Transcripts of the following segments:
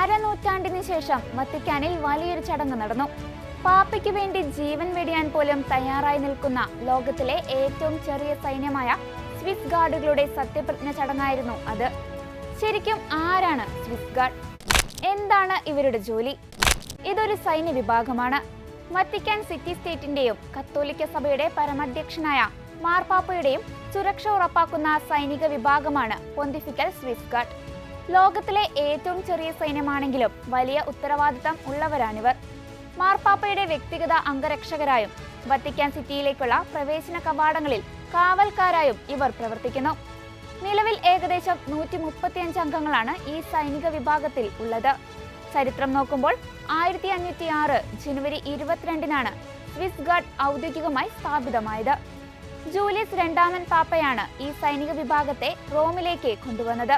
അരനൂറ്റാണ്ടിന് ശേഷം വത്തിക്കാനിൽ വലിയൊരു ചടങ്ങ് നടന്നു. പാപ്പയ്ക്ക് വേണ്ടി ജീവൻ വെടിയാൻ പോലും തയ്യാറായി നിൽക്കുന്ന ലോകത്തിലെ ഏറ്റവും ചെറിയ സൈന്യമായ സ്വിസ് ഗാർഡുകളുടെ സത്യപ്രതിജ്ഞ ചടങ്ങായിരുന്നു അത്. ശരിക്കും ആരാണ് സ്വിസ് ഗാർഡ്? എന്താണ് ഇവരുടെ ജോലി? ഇതൊരു സൈന്യ വിഭാഗമാണ്. വത്തിക്കാൻ സിറ്റി സ്റ്റേറ്റിന്റെയും കത്തോലിക്ക സഭയുടെ പരമാധ്യക്ഷനായ മാർപ്പാപ്പയുടെയും സുരക്ഷ ഉറപ്പാക്കുന്ന സൈനിക വിഭാഗമാണ് പൊന്തിഫിക്കൽ സ്വിസ് ഗാർഡ്. ലോകത്തിലെ ഏറ്റവും ചെറിയ സൈന്യമാണെങ്കിലും വലിയ ഉത്തരവാദിത്തം ഉള്ളവരാണിവർ. മാർപ്പാപ്പയുടെ വ്യക്തിഗത അംഗരക്ഷകരായും വത്തിക്കാൻ സിറ്റിയിലേക്കുള്ള പ്രവേശന കവാടങ്ങളിൽ കാവൽക്കാരായും ഇവർ പ്രവർത്തിക്കുന്നു. നിലവിൽ ഏകദേശം നൂറ്റി മുപ്പത്തിയഞ്ച് അംഗങ്ങളാണ് ഈ സൈനിക വിഭാഗത്തിൽ ഉള്ളത്. ചരിത്രം നോക്കുമ്പോൾ ആയിരത്തി അഞ്ഞൂറ്റി ആറ് ജനുവരി ഇരുപത്തിരണ്ടിനാണ് സ്വിസ് ഗാർഡ് ഔദ്യോഗികമായി സ്ഥാപിതമായത്. ജൂലിയസ് രണ്ടാമൻ പാപ്പയാണ് ഈ സൈനിക വിഭാഗത്തെ റോമിലേക്ക് കൊണ്ടുവന്നത്.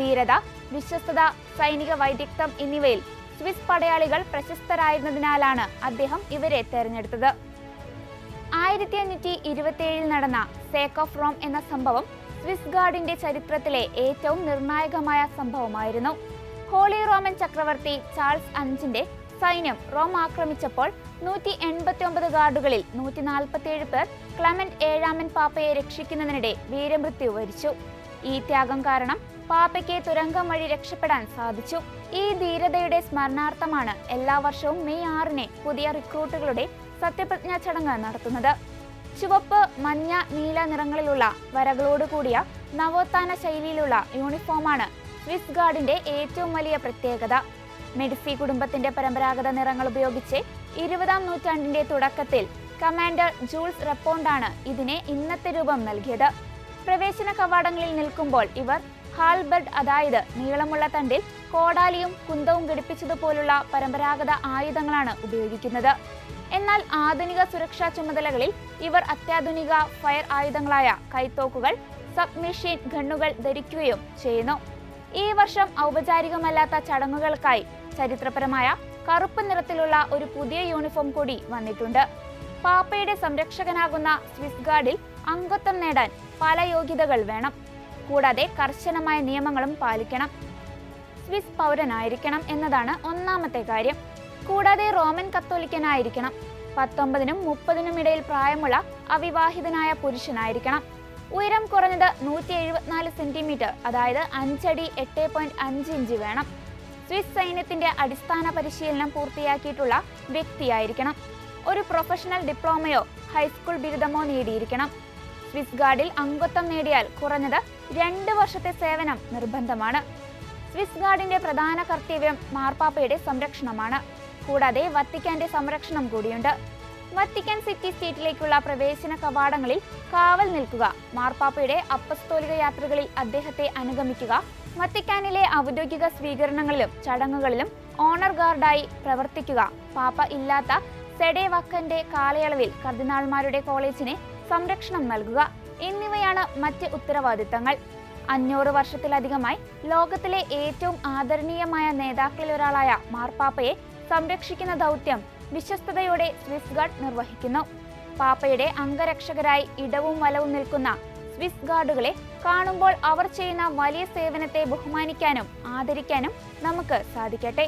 ധീരത വിശ്വസ്തത സൈനിക വൈദഗ്ധ്യം എന്നിവയിൽ സ്വിസ് പടയാളികൾ പ്രശസ്തരായിരുന്നതിനാലാണ് അദ്ദേഹം ഇവരെ തെരഞ്ഞെടുത്തത്. ആയിരത്തി അഞ്ഞൂറ്റി ഇരുപത്തിയേഴിൽ നടന്ന സേക്ക് ഓഫ് റോം എന്ന സംഭവം സ്വിസ് ഗാർഡിന്റെ ചരിത്രത്തിലെ ഏറ്റവും നിർണായകമായ സംഭവമായിരുന്നു. ഹോളി റോമൻ ചക്രവർത്തി ചാൾസ് അഞ്ചിന്റെ സൈന്യം റോം ആക്രമിച്ചപ്പോൾ നൂറ്റി എൺപത്തി ഒമ്പത് ഗാർഡുകളിൽ നൂറ്റി നാൽപ്പത്തിയേഴ് പേർ ക്ലമന്റ് ഏഴാമൻ പാപ്പയെ രക്ഷിക്കുന്നതിനിടെ വീരമൃത്യു വരിച്ചു. ഈ ത്യാഗം കാരണം പാപ്പയ്ക്ക് തുരങ്കം വഴി രക്ഷപ്പെടാൻ സാധിച്ചു. ഈ ധീരതയുടെ സ്മരണാർത്ഥമാണ് എല്ലാ വർഷവും മെയ് ആറിന് പുതിയ റിക്രൂട്ടുകളുടെ സത്യപ്രതിജ്ഞാ ചടങ്ങ് നടത്തുന്നത്. ചുവപ്പ് മഞ്ഞ നീല നിറങ്ങളിലുള്ള വരകളോട് കൂടിയ നവോത്ഥാന ശൈലിയിലുള്ള യൂണിഫോമാണ് സ്വിസ് ഗാർഡിന്റെ ഏറ്റവും വലിയ പ്രത്യേകത. മെഡിസി കുടുംബത്തിന്റെ പരമ്പരാഗത നിറങ്ങൾ ഉപയോഗിച്ച് ഇരുപതാം നൂറ്റാണ്ടിന്റെ തുടക്കത്തിൽ കമാൻഡർ ജൂൾസ് റെപ്പോണ്ടാണ് ഇതിനെ ഇന്നത്തെ രൂപം നൽകിയത്. പ്രവേശന കവാടങ്ങളിൽ നിൽക്കുമ്പോൾ ഇവർ ഹാൽബർഡ് അതായത് നീളമുള്ള തണ്ടിൽ കോടാലിയും കുന്തവും ഘടിപ്പിച്ചതുപോലുള്ള പരമ്പരാഗത ആയുധങ്ങളാണ് ഉപയോഗിക്കുന്നത്. എന്നാൽ ആധുനിക സുരക്ഷാ ചുമതലകളിൽ ഇവർ അത്യാധുനിക ഫയർ ആയുധങ്ങളായ കൈത്തോക്കുകൾ സബ് മെഷീൻ ഗണ്ണുകൾ ധരിക്കുകയും ചെയ്യുന്നു. ഈ വർഷം ഔപചാരികമല്ലാത്ത ചടങ്ങുകൾക്കായി ചരിത്രപരമായ കറുപ്പ് നിറത്തിലുള്ള ഒരു പുതിയ യൂണിഫോം കൂടി വന്നിട്ടുണ്ട്. പാപ്പയുടെ സംരക്ഷകനാകുന്ന സ്വിസ് ഗാർഡിൽ അംഗത്വം നേടാൻ പല യോഗ്യതകൾ വേണം. കൂടാതെ കർശനമായ നിയമങ്ങളും പാലിക്കണം. സ്വിസ് പൗരനായിരിക്കണം എന്നതാണ് ഒന്നാമത്തെ കാര്യം. കൂടാതെ റോമൻ കത്തോലിക്കനായിരിക്കണം. പത്തൊമ്പതിനും മുപ്പതിനും ഇടയിൽ പ്രായമുള്ള അവിവാഹിതനായ പുരുഷനായിരിക്കണം. ഉയരം കുറഞ്ഞത് നൂറ്റി എഴുപത്തിനാല് സെന്റിമീറ്റർ അതായത് അഞ്ചടി എട്ട് പോയിന്റ് അഞ്ച് ഇഞ്ച് വേണം. സ്വിസ് സൈന്യത്തിന്റെ അടിസ്ഥാന പരിശീലനം പൂർത്തിയാക്കിയിട്ടുള്ള വ്യക്തിയായിരിക്കണം. ഒരു പ്രൊഫഷണൽ ഡിപ്ലോമയോ ഹൈസ്കൂൾ ബിരുദമോ നേടിയിരിക്കണം. സ്വിസ് ഗാർഡിൽ അംഗത്വം നേടിയാൽ കുറഞ്ഞത് രണ്ട് വർഷത്തെ സേവനം നിർബന്ധമാണ്. സ്വിസ് ഗാർഡിന്റെ പ്രധാന കർത്തവ്യം മാർപ്പാപ്പയുടെ സംരക്ഷണമാണ്. കൂടാതെ വത്തിക്കാന്റെ സംരക്ഷണം കൂടിയുണ്ട്. വത്തിക്കാൻ സിറ്റി സ്റ്റേറ്റിലേക്കുള്ള പ്രവേശന കവാടങ്ങളിൽ കാവൽ നിൽക്കുക മാർപ്പാപ്പയുടെ അപ്പസ്തോലിക യാത്രകളിൽ അദ്ദേഹത്തെ അനുഗമിക്കുക വത്തിക്കാനിലെ ഔദ്യോഗിക സ്വീകരണങ്ങളിലും ചടങ്ങുകളിലും ഓണർ ഗാർഡായി പ്രവർത്തിക്കുക പാപ്പ ഇല്ലാത്ത സെഡേ വക്കന്റെ കാലയളവിൽ കർദിനാൾമാരുടെ കോളേജിന് സംരക്ഷണം നൽകുക എന്നിവയാണ് മറ്റ് ഉത്തരവാദിത്തങ്ങൾ. അഞ്ഞൂറ് വർഷത്തിലധികമായി ലോകത്തിലെ ഏറ്റവും ആദരണീയമായ നേതാക്കളിലൊരാളായ മാർപ്പാപ്പയെ സംരക്ഷിക്കുന്ന ദൗത്യം വിശ്വസ്തയോടെ സ്വിസ് ഗാർഡ് നിർവഹിക്കുന്നു. പാപ്പയുടെ അംഗരക്ഷകരായി ഇടവും വലവും നിൽക്കുന്ന സ്വിസ് ഗാർഡുകളെ കാണുമ്പോൾ അവർ ചെയ്യുന്ന വലിയ സേവനത്തെ ബഹുമാനിക്കാനും ആദരിക്കാനും നമുക്ക് സാധിക്കട്ടെ.